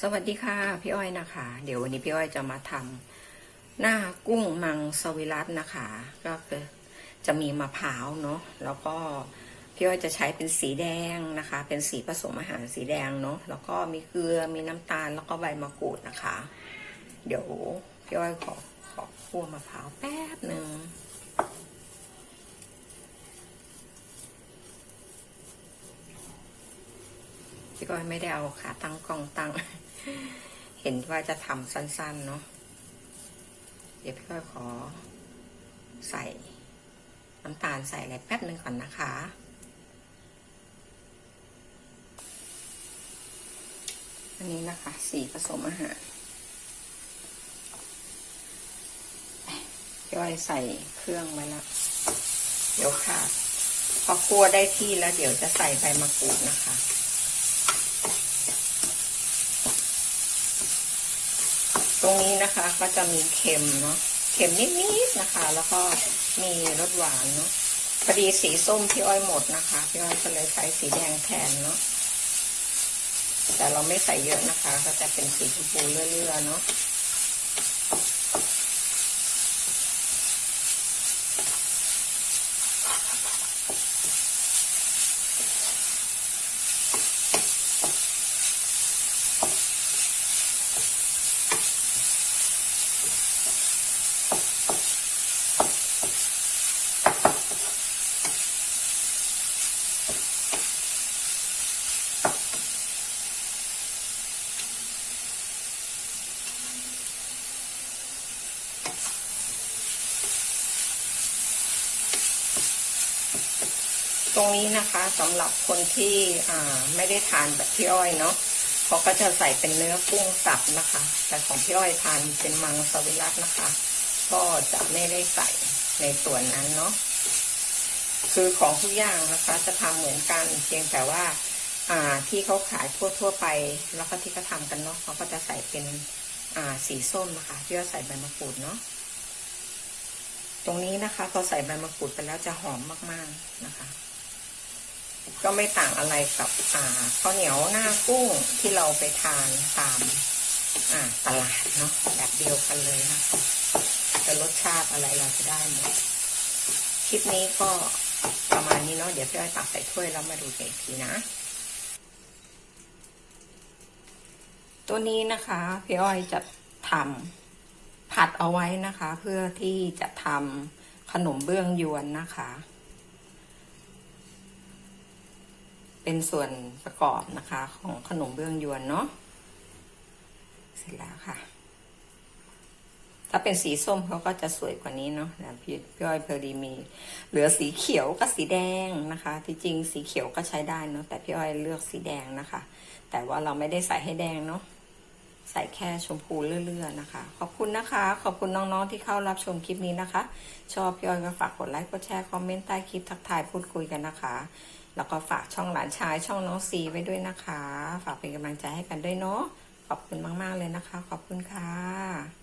สวัสดีค่ะ พี่อ้อยนะคะ เดี๋ยววันนี้พี่อ้อยจะมาทำหน้ากุ้งมังสวิรัตนะคะ ก็จะมีมะพร้าวเนาะแล้วก็ พี่อ้อยจะใช้เป็นสีแดงนะคะ เป็นสีผสมอาหารสีแดงเนาะแล้วก็มีเกลือมีน้ำตาลแล้วก็ใบมะกรูดนะคะ เดี๋ยวพี่อ้อยขอขอคั่วมะพร้าวแป๊บหนึ่งพี่ก้อยไม่ได้เอาขาตั้งกล้องตั้ง เห็นว่าจะทำสั้นๆเนาะเดี๋ยวพี่ก้อยขอใส่น้ำตาลใส่อะไรแป๊บหนึ่งก่อนนะคะ อันนี้นะคะ สีผสมอาหารพี่ก้อยใส่เครื่องไว้แล้วเดี๋ยวค่ะ พอคั่วได้ที่แล้วเดี๋ยวจะใส่ใบมะกรูดนะคะตรงนี้นะคะก็จะมีเค็มเนาะเค็มนิดๆนะคะ แล้วก็มีรสหวานเนาะพอดีสีส้มพี่อ้อยหมดนะคะ พี่อ้อยก็เลยใช้สีแดงแทนเนาะ แต่เราไม่ใส่เยอะนะคะ ก็จะเป็นสีชมพูเลื่อยๆเนาะ ตรงนี้นะคะสำหรับคนที่อ่าไม่ได้ทานแบบพี่อ้อยเนาะเขาก็จะใส่เป็นเนื้อกุ้งสับนะคะ แต่ของพี่อ้อยทานเป็นมังสวิรัตนะคะ ก็จะไม่ได้ใส่ในส่วนนั้นเนาะคือของทุกอย่างนะคะจะทำเหมือนกันเพียงแต่ว่าอ่าที่เขาขายทั่วทั่วไป แล้วก็ที่เขาทำกันเนาะเขาก็จะใส่เป็นอ่าสีส้มนะคะที่ว่าใส่ใบมะกรูดเนาะตรงนี้นะคะพอใส่ใบมะกรูดไปแล้วจะหอมมากๆนะคะ ก็ไม่ต่างอะไรกับอ่าข้าวเหนียวหน้ากุ้งที่เราไปทานตามอ่าตลาดเนาะแบบเดียวกันเลยนะคะแต่รสชาติอะไรเราจะได้หมดคลิปนี้ก็ประมาณนี้เนาะเดี๋ยวพี่อ้อยตักใส่ถ้วยแล้วมาดูกันอีกทีนะ ตัวนี้นะคะพี่อ้อยจะทำผัดเอาไว้นะคะ เพื่อที่จะทำขนมเบื้องยวนนะคะ เป็นส่วนประกอบนะคะ ของขนมเบื้องยวนเนาะเสร็จแล้วค่ะ ถ้าเป็นสีส้มเขาก็จะสวยกว่านี้เนาะนะพี่พี่อ้อยเพอดีมี เหลือสีเขียวกับสีแดงนะคะ ที่จริงสีเขียวก็ใช้ได้เนาะแต่พี่อ้อยเลือกสีแดงนะคะ แต่ว่าเราไม่ได้ใส่ให้แดงเนาะใส่แค่ชมพูเลื่อยๆนะคะ ขอบคุณนะคะ ขอบคุณน้องๆที่เข้ารับชมคลิปนี้นะคะ ชอบพี่อ้อยก็ฝากกดไลค์กดแชร์คอมเมนต์ใต้คลิปทักทายพูดคุยกันนะคะ แล้วก็ฝากช่องหลานชายช่องน้องซีไว้ด้วยนะคะ ฝากเป็นกำลังใจให้กันด้วยเนาะขอบคุณมาก ๆ เลยนะคะ ขอบคุณค่ะ